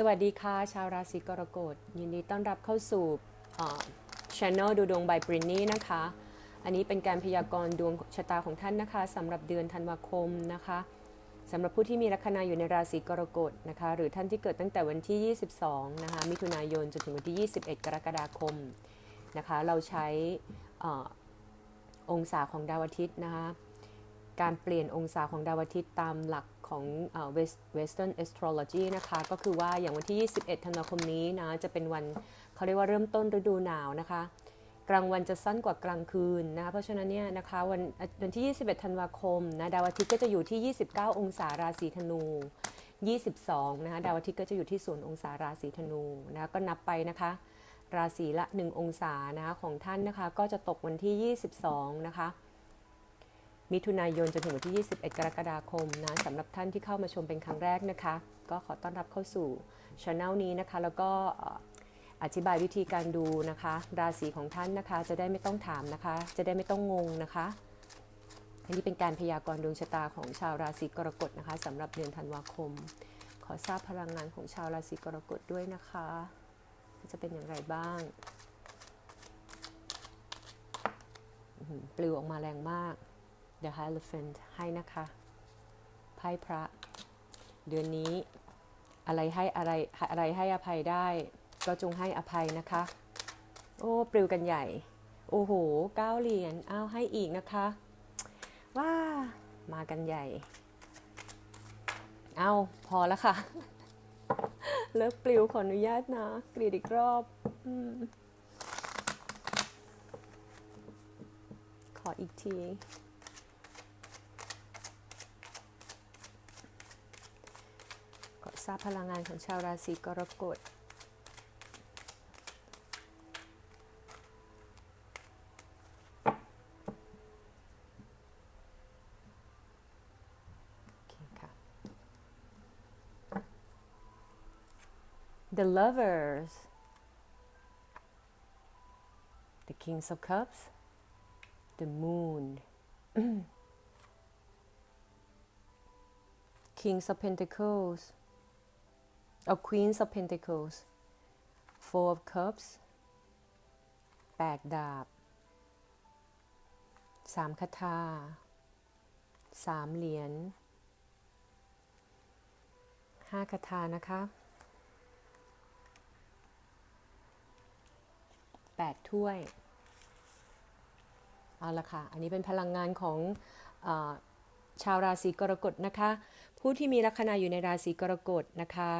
สวัสดีค่ะ ชาวราศีกรกฎยินดีต้อนรับเข้าสู่ช anel ดูดวงบายบรินนี่นะคะ อันนี้เป็นการพยากรณ์ดวงชะตาของท่านนะคะสำหรับเดือนธันวาคมนะคะสำหรับผู้ที่มีลัคนาอยู่ในราศีกรกฎนะคะ หรือท่านที่เกิดตั้งแต่วันที่ 22 นะคะ มิถุนายนจนถึงวันที่ 21 กรกฎาคมนะคะ เราใช้อองศาของดาวอาทิตย์นะคะ การเปลี่ยนองศาของดาวอาทิตย์ตามหลัก ของ Western Astrology นะคะ ก็คือว่าอย่างวันที่ 21 ธันวาคมนี้นะ จะเป็นวันเขาเรียกว่าเริ่มต้นฤดูหนาวนะคะ กลางวันจะสั้นกว่ากลางคืนนะ เพราะฉะนั้นเนี่ยนะคะวันวันที่ 21 ธันวาคมนะดาวอาทิตย์ก็จะอยู่ที่ 29 องศาราศีธนู 22 นะคะดาวอาทิตย์ก็จะอยู่ที่ศูนย์องศาราศีธนูนะก็นับไปนะคะ ราศีละ 1 องศานะคะของท่านนะคะก็จะตกวันที่ 22 นะคะ มิถุนายนจนถึงวันที่ 21 กรกฎาคมนะสำหรับท่านที่เข้ามาชมเป็นครั้งแรกนะคะ ก็ขอต้อนรับเข้าสู่ช anel นี้นะคะ แล้วก็อธิบายวิธีการดูนะคะ ราศีของท่านนะคะ จะได้ไม่ต้องถามนะคะ จะได้ไม่ต้องงงนะคะอันนี้เป็นการพยากรณ์ดวงชะตาของชาวราศีกรกฎนะคะสำหรับเดือนธันวาคม ขอทราบพลังงานของชาวราศีกรกฎด้วยนะคะ จะเป็นอย่างไรบ้างปลิวออกมาแรงมาก The Hierophant ให้นะคะไพ่พระ เดือนนี้อะไรให้อะไรอะไรให้อภัยได้ ก็จงให้อภัยนะคะ โอ้ปลิวกันใหญ่ โอ้โหเก้าเหรียญอ้าวให้อีกนะคะ ว้ามากันใหญ่ เอาพอแล้วค่ะ เลิกปลิวขออนุญาตนะ กรีดอีกรอบอขออีกที ทราบพลังงานของชาวราศีกรกฎ The lovers the kings of cups the moon kings of pentacles of Queens of Pentacles Four of Cups แปดดาบสามคาถาสามเหรียญห้าคาถานะคะแปดถ้วย เอาละค่ะ อันนี้เป็นพลังงานของอชาวราศีกรกฎนะคะ ผู้ที่มีลัคนาอยู่ในราศีกรกฎนะคะ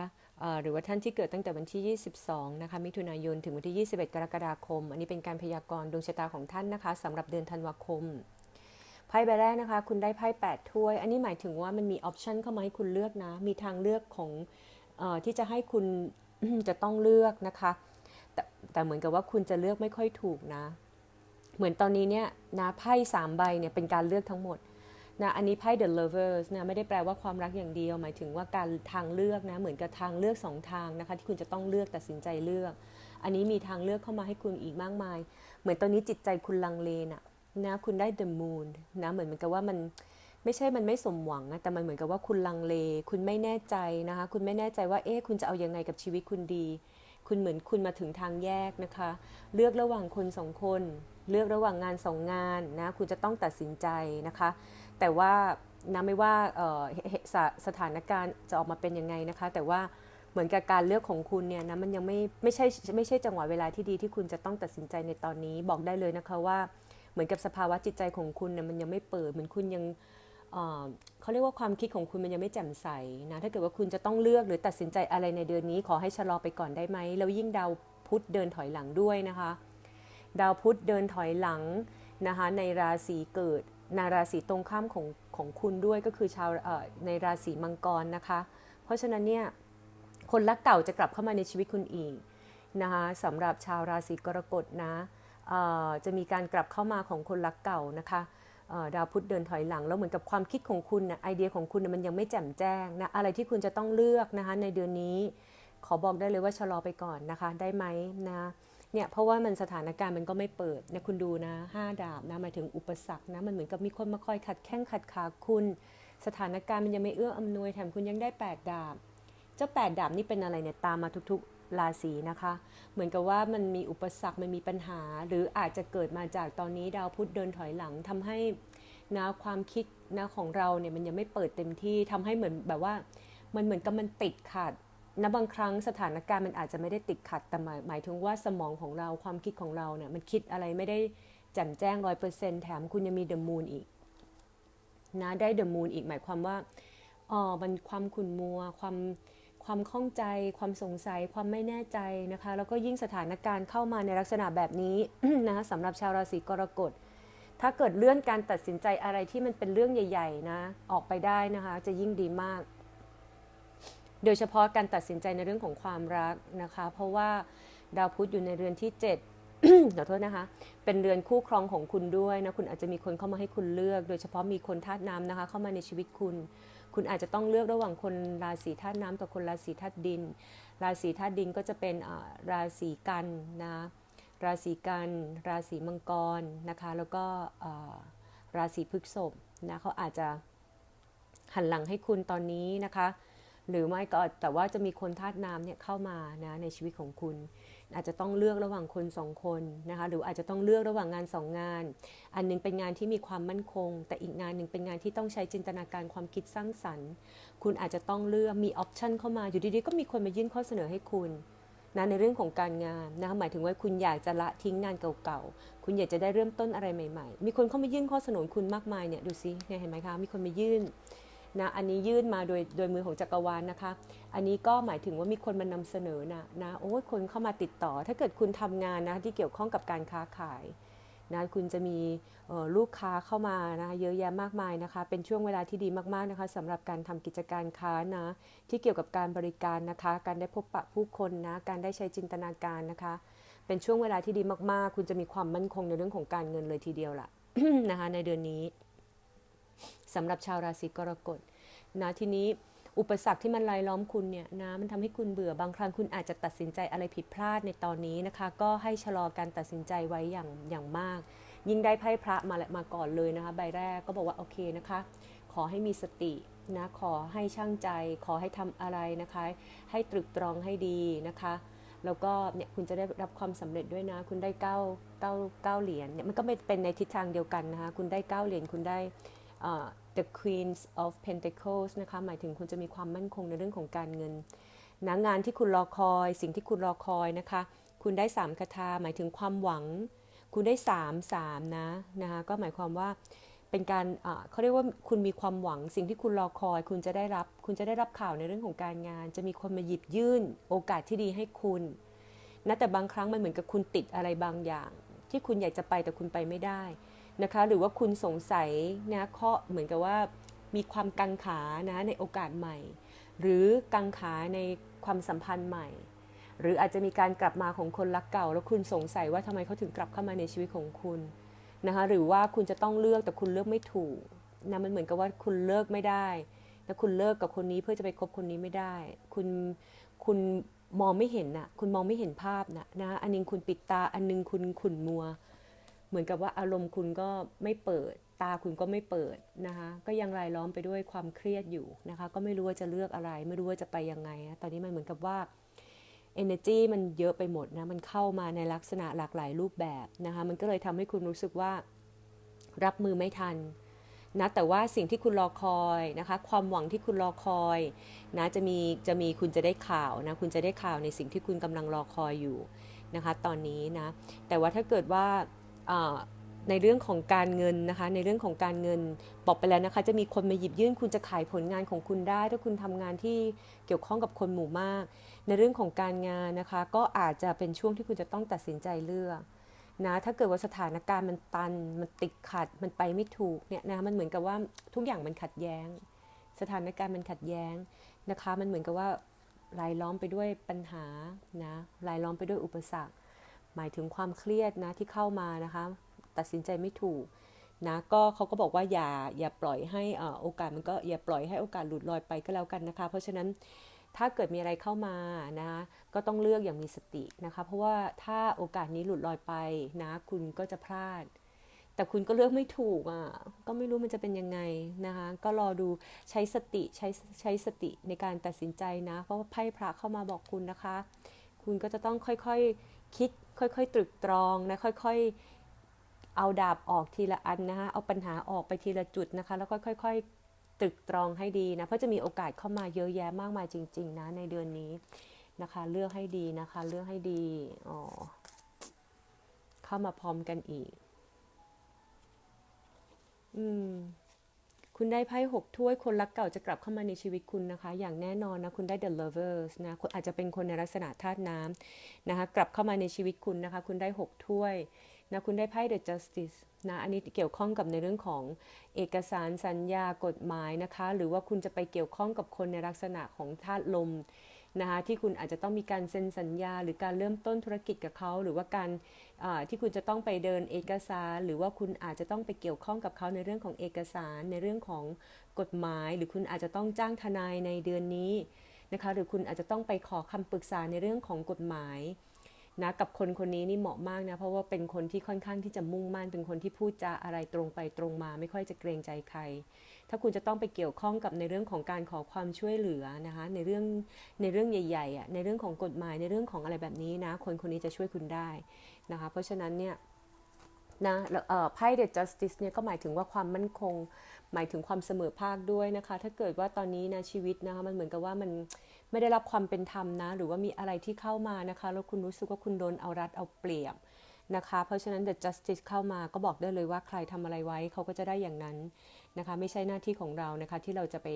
หรือว่าท่านที่เกิดตั้งแต่วันที่ 22 นะคะ มิถุนายน ถึงวันที่ 21 กรกฎาคม อันนี้เป็นการพยากรณ์ดวงชะตาของท่านนะคะสำหรับเดือนธันวาคม ไพ่ใบแรกนะคะ คุณได้ไพ่8ถ้วย อันนี้หมายถึงว่ามันมีออปชันเข้ามาให้คุณเลือกนะ มีทางเลือกของอที่จะให้คุณจะต้องเลือกนะคะ แต่แต่เหมือนกับว่าคุณจะเลือกไม่ค่อยถูกนะ เหมือนตอนนี้เนี่ยนะไพ่สามใบเนี่ยเป็นการเลือกทั้งหมด นะอันนี้ไพ่ the lovers นะไม่ได้แปลว่าความรักอย่างเดียว หมายถึงว่าการทางเลือกนะเหมือนกับทางเลือกสองทางนะคะที่คุณจะต้องเลือกตัดสินใจเลือก อันนี้มีทางเลือกเข้ามาให้คุณอีกมากมาย เหมือนตอนนี้จิตใจคุณลังเลนะนะคุณได้ the moon นะเหมือนเหมือนกับว่ามันไม่ใช่มันไม่สมหวังนะแต่มันเหมือนกับว่าคุณลังเล คุณไม่แน่ใจนะคะคุณไม่แน่ใจว่าเอ๊ะคุณจะเอายังไงกับชีวิตคุณดี คุณเหมือนคุณมาถึงทางแยกนะคะ เลือกระหว่างคนสองคน เลือกระหว่างงานสองงานนะคุณจะต้องตัดสินใจนะคะ แต่ว่านะไม่ว่าสสถานการณ์จะออกมาเป็นยังไงนะคะ แต่ว่าเหมือนกับการเลือกของคุณเนี่ยนะมันยังไม่ไม่ใช่ไม่ใช่จังหวะเวลาที่ดีที่คุณจะต้องตัดสินใจในตอนนี้บอกได้เลยนะคะว่า เหมือนกับสภาวะจิตใจของคุณเนี่ยมันยังไม่เปิดเหมือนคุณยังเขาเรียกว่าความคิดของคุณมันยังไม่แจ่มใสนะถ้าเกิดว่าคุณจะต้องเลือกหรือตัดสินใจอะไรในเดือนนี้ ขอให้ชะลอไปก่อนได้ไหมแล้วยิ่งดาวพุธเดินถอยหลังด้วยนะคะ ดาวพุธเดินถอยหลังนะคะในราศีเกิด นาราศีตรงข้ามของของคุณด้วยก็คือชาวในราศีมังกรนะคะ เพราะฉะนั้นเนี่ยคนรักเก่าจะกลับเข้ามาในชีวิตคุณอีกนะคะสำหรับชาวราศีกรกฎนะจะมีการกลับเข้ามาของคนรักเก่านะคะดาวพุธเดินถอยหลัง แล้วเหมือนกับความคิดของคุณนะไอเดียของคุณมันยังไม่แจ่มแจ้งนะอะไรที่คุณจะต้องเลือกนะคะในเดือนนี้ ขอบอกได้เลยว่าชะลอไปก่อนนะคะได้ไหมนะ เนี่ยเพราะว่ามันสถานการณ์มันก็ไม่เปิดเนี่ยคุณดูนะห้าดาบนะหมายถึงอุปสรรคนะมันเหมือนกับมีคนมาคอยขัดแข้งขัดขาคุณ สถานการณ์มันยังไม่เอื้ออำนวยแถมคุณยังได้แปดดาบ เจ้าแปดดาบนี่เป็นอะไรเนี่ยตามมาทุกๆราศีนะคะ เหมือนกับว่ามันมีอุปสรรคมันมีปัญหา หรืออาจจะเกิดมาจากตอนนี้ดาวพุธเดินถอยหลังทำให้นะความคิดนะของเราเนี่ยมันยังไม่เปิดเต็มที่ทำให้เหมือนแบบว่ามันเหมือนกับมันติดขัด นะบางครั้งสถานการณ์มันอาจจะไม่ได้ติดขัดแต่หมายหมายถึงว่าสมองของเราความคิดของเราเนี่ยมันคิดอะไรไม่ได้แจ่มแจ้งร้อยเปอร์เซ็นต์แถมคุณยังมีเดอะมูนอีกนะได้เดอะมูนอีกหมายความว่าอ๋อมันความขุ่นมัว ความความข้องใจ ความสงสัย ความไม่แน่ใจนะคะ แล้วก็ยิ่งสถานการณ์เข้ามาในลักษณะแบบนี้นะคะสำหรับชาวราศีกรกฎถ้าเกิดเลื่อนการตัดสินใจอะไรที่มันเป็นเรื่องใหญ่ ๆ นะ ออกไปได้นะคะ จะยิ่งดีมาก โดยเฉพาะการตัดสินใจในเรื่องของความรักนะคะ เพราะว่าดาวพุธอยู่ในเรือนที่ 7 ขอโทษนะคะ เป็นเรือนคู่ครองของคุณด้วยนะ คุณอาจจะมีคนเข้ามาให้คุณเลือก โดยเฉพาะมีคนธาตุน้ำนะคะ เข้ามาในชีวิตคุณ คุณอาจจะต้องเลือกระหว่างคนราศีธาตุน้ำกับคนราศีธาตุดิน ราศีธาตุดินก็จะเป็นราศีกันนะ ราศีกัน ราศีมังกรนะคะ แล้วก็ราศีพฤษภนะเขาอาจจะหันหลังให้คุณตอนนี้นะคะ หรือไม่ก็แต่ว่าจะมีคนธาตุน้ำเนี่ยเข้ามานะในชีวิตของคุณ อาจจะต้องเลือกระหว่างคนสองคนนะคะหรืออาจจะต้องเลือกระหว่างงานสองงาน อันนึงเป็นงานที่มีความมั่นคง แต่อีกงานหนึ่งเป็นงานที่ต้องใช้จินตนาการความคิดสร้างสรรค์ คุณอาจจะต้องเลือกมีออปชันเข้ามาอยู่ดีๆก็มีคนมายื่นข้อเสนอให้คุณนะในเรื่องของการงานนะคะหมายถึงว่าคุณอยากจะละทิ้งงานเก่าๆ คุณอยากจะได้เริ่มต้นอะไรใหม่ ๆ มีคนเข้ามายื่นข้อเสนอคุณมากมายเนี่ยดูซิเนี่ยเห็นไหมคะ มีคนมายื่น นะอันนี้ยื่นมาโดยโดยมือของจักรวาลนะคะ อันนี้ก็หมายถึงว่ามีคนมานำเสนอนะนะโอ้คนเข้ามาติดต่อ ถ้าเกิดคุณทำงานนะที่เกี่ยวข้องกับการค้าขายนะคุณจะมีลูกค้าเข้ามานะเยอะแยะมากมายนะคะ เป็นช่วงเวลาที่ดีมากๆนะคะสำหรับการทำกิจการค้านะที่เกี่ยวกับการบริการนะคะ การได้พบปะผู้คนนะการได้ใช้จินตนาการนะคะ เป็นช่วงเวลาที่ดีมากๆ คุณจะมีความมั่นคงในเรื่องของการเงินเลยทีเดียวล่ะนะคะในเดือนนี้ สำหรับชาวราศีกรกฎนะทีนี้อุปสรรคที่มันรายล้อมคุณเนี่ยนะมันทำให้คุณเบื่อบางครั้งคุณอาจจะตัดสินใจอะไรผิดพลาดในตอนนี้นะคะ ก็ให้ชะลอการตัดสินใจไว้อย่างอย่างมาก ยิ่งได้ไพ่พระมามาก่อนเลยนะคะใบแรกก็บอกว่าโอเคนะคะ ขอให้มีสตินะขอให้ช่างใจ ขอให้ทำอะไรนะคะ ให้ตรึกตรองให้ดีนะคะแล้วก็เนี่ยคุณจะได้รับความสำเร็จด้วยนะ คุณได้เก้าเก้าเก้าเหรียญเนี่ยมันก็ไม่เป็นในทิศทางเดียวกันนะคะ คุณได้เก้าเหรียญคุณได้ The Queens of Pentacles นะคะหมายถึงคุณจะมีความมั่นคงในเรื่องของการเงินนะงานที่คุณรอคอย สิ่งที่คุณรอคอยนะคะ คุณได้3คาถาหมายถึงความหวัง คุณได้ 3 3นะนะคะก็หมายความว่าเป็นการเขาเรียกว่าคุณมีความหวัง สิ่งที่คุณรอคอย คุณจะได้รับ คุณจะได้รับข่าวในเรื่องของการงาน จะมีคนมาหยิบยื่น โอกาสที่ดีให้คุณนะแต่บางครั้งมันเหมือนกับคุณติดอะไรบางอย่าง ที่คุณอยากจะไปแต่คุณไปไม่ได้ นะคะหรือว่าคุณสงสัยนะข้อเหมือนกับว่ามีความกังขานะในโอกาสใหม่ หรือกังขาในความสัมพันธ์ใหม่ หรืออาจจะมีการกลับมาของคนรักเก่า แล้วคุณสงสัยว่าทำไมเขาถึงกลับเข้ามาในชีวิตของคุณนะคะหรือว่าคุณจะต้องเลือกแต่คุณเลือกไม่ถูกนะมันเหมือนกับว่าคุณเลิกไม่ได้แล้วคุณเลิกกับคนนี้เพื่อจะไปคบคนนี้ไม่ได้ คุณคุณมองไม่เห็นนะคุณมองไม่เห็นภาพนะนะอันนึงคุณปิดตาอันนึงคุณขุ่นมัว เหมือนกับว่าอารมณ์คุณก็ไม่เปิด ตาคุณก็ไม่เปิดนะคะ ก็ยังรายล้อมไปด้วยความเครียดอยู่นะคะ ก็ไม่รู้ว่าจะเลือกอะไร ไม่รู้ว่าจะไปยังไง ตอนนี้มันเหมือนกับว่า energy มันเยอะไปหมดนะ มันเข้ามาในลักษณะหลากหลายรูปแบบนะคะ มันก็เลยทำให้คุณรู้สึกว่ารับมือไม่ทันนะแต่ว่าสิ่งที่คุณรอคอยนะคะ ความหวังที่คุณรอคอยนะจะมีจะมีคุณจะได้ข่าวนะคุณจะได้ข่าวในสิ่งที่คุณกำลังรอคอยอยู่นะคะ ตอนนี้นะแต่ว่าถ้าเกิดว่า ในเรื่องของการเงินนะคะ ในเรื่องของการเงินบอกไปแล้วนะคะ จะมีคนมาหยิบยื่นคุณจะขายผลงานของคุณได้ ถ้าคุณทำงานที่เกี่ยวข้องกับคนหมู่มาก ในเรื่องของการงานนะคะ ก็อาจจะเป็นช่วงที่คุณจะต้องตัดสินใจเลือกนะถ้าเกิดว่าสถานการณ์มันตัน มันติดขัดมันไปไม่ถูกเนี่ยนะมันเหมือนกับว่าทุกอย่างมันขัดแย้ง สถานการณ์มันขัดแย้งนะคะ มันเหมือนกับว่ารายล้อมไปด้วยปัญหานะรายล้อมไปด้วยอุปสรรค หมายถึงความเครียดนะที่เข้ามานะคะ ตัดสินใจไม่ถูกนะก็เขาก็บอกว่าอย่าอย่าปล่อยให้โอกาสมันก็อย่าปล่อยให้โอกาสหลุดลอยไปก็แล้วกันนะคะ เพราะฉะนั้นถ้าเกิดมีอะไรเข้ามานะก็ต้องเลือกอย่างมีสตินะคะ เพราะว่าถ้าโอกาสนี้หลุดลอยไปนะคุณก็จะพลาด แต่คุณก็เลือกไม่ถูกอะก็ไม่รู้มันจะเป็นยังไงนะคะ ก็รอดูใช้สติใช้ใช้สติในการตัดสินใจนะ เพราะว่าไพ่พระเข้ามาบอกคุณนะคะ คุณก็จะต้องค่อยๆคคิด ค่อยๆตรึกตรองนะค่อยๆเอาดาบออกทีละอันนะคะเอาปัญหาออกไปทีละจุดนะคะ แล้วก็ค่อย ๆตรึกตรองให้ดีนะเพราะจะมีโอกาสเข้ามาเยอะแยะมากมายจริง ๆ นะในเดือนนี้นะคะ เลือกให้ดีนะคะ เลือกให้ดีอ๋อเข้ามาพร้อมกันอีก อืม คุณได้ไพ่หกถ้วยคนรักเก่าจะกลับเข้ามาในชีวิตคุณนะคะ อย่างแน่นอนนะคุณได้ the lovers นะคุณอาจจะเป็นคนในลักษณะธาตุน้ำนะคะกลับเข้ามาในชีวิตคุณนะคะ คุณได้หกถ้วยนะคุณได้ไพ่ the justice นะอันนี้เกี่ยวข้องกับในเรื่องของเอกสารสัญญากฎหมายนะคะ หรือว่าคุณจะไปเกี่ยวข้องกับคนในลักษณะของธาตุลม นะคะที่คุณอาจจะต้องมีการเซ็นสัญญา หรือการเริ่มต้นธุรกิจกับเขาหรือว่าการที่คุณจะต้องไปเดินเอกสาร หรือว่าคุณอาจจะต้องไปเกี่ยวข้องกับเขาในเรื่องของเอกสาร ในเรื่องของกฎหมาย หรือคุณอาจจะต้องจ้างทนายในเดือนนี้นะคะหรือคุณอาจจะต้องไปขอคำปรึกษาในเรื่องของกฎหมาย นะกับคนคนนี้นี่เหมาะมากนะเพราะว่าเป็นคนที่ค่อนข้างที่จะมุ่งมั่นเป็นคนที่พูดจาอะไรตรงไปตรงมา ไม่ค่อยจะเกรงใจใคร ถ้าคุณจะต้องไปเกี่ยวข้องกับในเรื่องของการขอความช่วยเหลือนะคะในเรื่องในเรื่องใหญ่ๆอะในเรื่องของกฎหมายในเรื่องของอะไรแบบนี้นะคนคนนี้จะช่วยคุณได้นะคะเพราะฉะนั้นเนี่ยนะไพ่เด justice เนี่ยก็หมายถึงว่าความมั่นคง หมายถึงความเสมอภาคด้วยนะคะ ถ้าเกิดว่าตอนนี้นะชีวิตนะคะมันเหมือนกับว่ามันไม่ได้รับความเป็นธรรมนะ หรือว่ามีอะไรที่เข้ามานะคะแล้วคุณรู้สึกว่าคุณโดนเอารัดเอาเปรียบนะคะ เพราะฉะนั้น the justice เข้ามาก็บอกได้เลยว่าใครทำอะไรไว้เขาก็จะได้อย่างนั้นนะคะ ไม่ใช่หน้าที่ของเรานะคะที่เราจะไป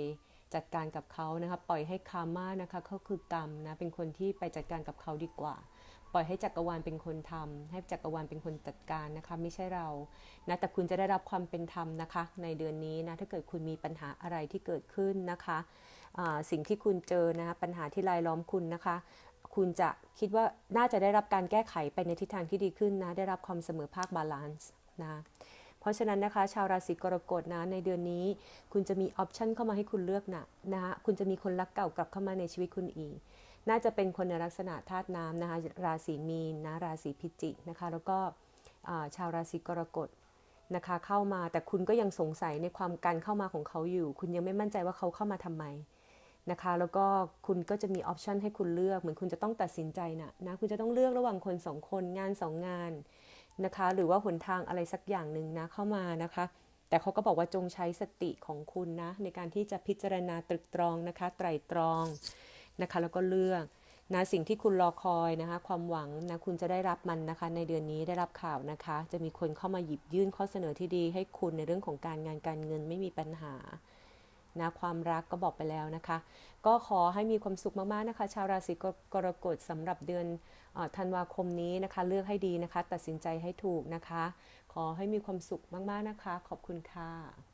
จัดการกับเขานะคะ ปล่อยให้คาม่านะคะเขาคือกรรมนะเป็นคนที่ไปจัดการกับเขาดีกว่า ปล่อยให้จักรวาลเป็นคนทำให้จักรวาลเป็นคนจัดการนะคะไม่ใช่เรานะแต่คุณจะได้รับความเป็นธรรมนะคะ ในเดือนนี้นะถ้าเกิดคุณมีปัญหาอะไรที่เกิดขึ้นนะคะสิ่งที่คุณเจอนะคะปัญหาที่รายล้อมคุณนะคะ คุณจะคิดว่าน่าจะได้รับการแก้ไขไปในทิศทางที่ดีขึ้นนะได้รับความเสมอภาคบาลานซ์นะเพราะฉะนั้นนะคะ ชาวราศีกรกฎนะในเดือนนี้ คุณจะมีออปชันเข้ามาให้คุณเลือกนะนะคะคุณจะมีคนรักเก่ากลับเข้ามาในชีวิตคุณอีก น่าจะเป็นคนในลักษณะธาตุน้ำนะคะราศีมีนนะราศีพิจิกนะคะ แล้วก็ชาวราศีกรกฎนะคะเข้ามาแต่คุณก็ยังสงสัยในความการเข้ามาของเขาอยู่ คุณยังไม่มั่นใจว่าเขาเข้ามาทำไมนะคะ แล้วก็คุณก็จะมีออปชันให้คุณเลือก เหมือนคุณจะต้องตัดสินใจนะนะคุณจะต้องเลือกระหว่างคนสองคนงานสองงานนะคะ หรือว่าหนทางอะไรสักอย่างหนึ่งนะเข้ามานะคะ แต่เขาก็บอกว่าจงใช้สติของคุณนะในการที่จะพิจารณาตรึกตรองนะคะ ไตรตรอง นะคะ แล้วก็เลือกนะสิ่งที่คุณรอคอยนะคะ ความหวังนะคุณจะได้รับมันนะคะ ในเดือนนี้ได้รับข่าวนะคะ จะมีคนเข้ามาหยิบยื่นข้อเสนอที่ดี ให้คุณในเรื่องของการงานการเงินไม่มีปัญหานะความรักก็บอกไปแล้วนะคะ ก็ขอให้มีความสุขมากๆนะคะ ชาวราศีกรกฎสำหรับเดือนธันวาคมนี้นะคะ เลือกให้ดีนะคะ ตัดสินใจให้ถูกนะคะ ขอให้มีความสุขมากๆนะคะ ขอบคุณค่ะ